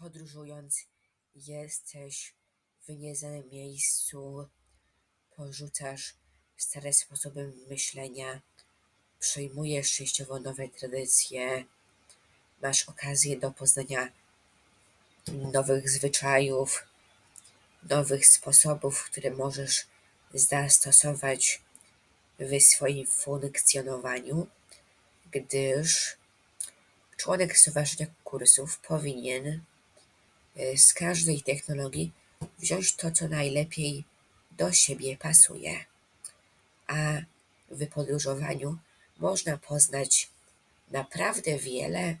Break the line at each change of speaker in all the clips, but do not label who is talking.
podróżując jesteś w nieznanym miejscu, porzucasz stare sposoby myślenia, przyjmujesz częściowo nowe tradycje, masz okazję do poznania nowych zwyczajów, nowych sposobów, które możesz zastosować w swoim funkcjonowaniu, gdyż członek Stowarzyszenia Kursów powinien z każdej technologii wziąć to, co najlepiej do siebie pasuje. A w podróżowaniu można poznać naprawdę wiele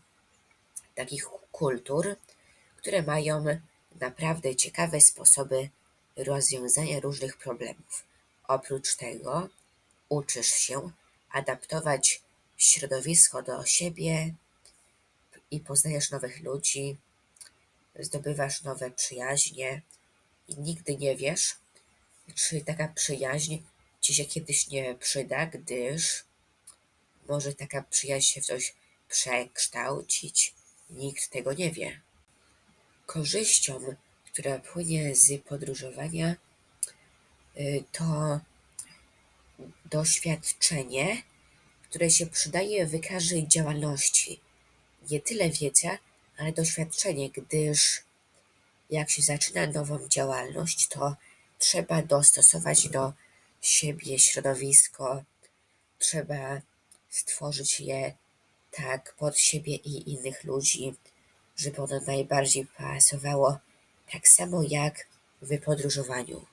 takich kultur, które mają naprawdę ciekawe sposoby rozwiązania różnych problemów. Oprócz tego uczysz się adaptować środowisko do siebie i poznajesz nowych ludzi, zdobywasz nowe przyjaźnie i nigdy nie wiesz, czy taka przyjaźń ci się kiedyś nie przyda, gdyż może taka przyjaźń się w coś przekształcić. Nikt tego nie wie. Korzyścią, która płynie z podróżowania, y, to doświadczenie, które się przydaje w każdej działalności. Nie tyle wiedza, ale doświadczenie, gdyż jak się zaczyna nową działalność, to trzeba dostosować do siebie środowisko, trzeba stworzyć je tak pod siebie i innych ludzi, żeby ono najbardziej pasowało, tak samo jak w podróżowaniu.